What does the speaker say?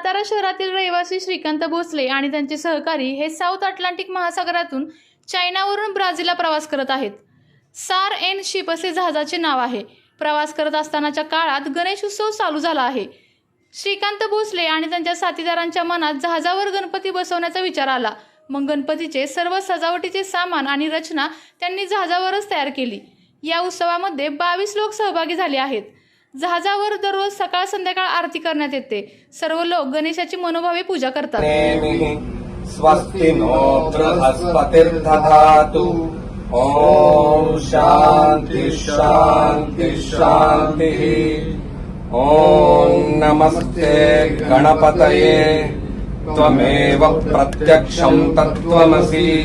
सातारा शहरातील रहिवासी श्रीकांत भोसले आणि त्यांचे सहकारी हे साऊथ अटलांटिक महासागरातून चायनावरून ब्राझीलला प्रवास करत आहेत. सार एन शिप असे जहाजाचे नाव आहे. प्रवास करत असतानाच्या काळात गणेश उत्सव चालू झाला आहे. श्रीकांत भोसले आणि त्यांच्या साथीदारांच्या मनात जहाजावर गणपती बसवण्याचा विचार आला. मग गणपतीचे सर्व सजावटीचे सामान आणि रचना त्यांनी जहाजावरच तयार केली. या उत्सवामध्ये बावीस लोक सहभागी झाले आहेत. जहाजावर दररोज सकाळ संध्याकाळ आरती करण्यात येते. सर्व लोक गणेशाची मनोभावे पूजा करतात. स्वस्ति नो बृहस्पतिर्दधातु ॐ शान्ति शान्ति शान्तिः. ॐ नमस्ते गणपतये. त्वमेव प्रत्यक्षं तत्त्वमसि.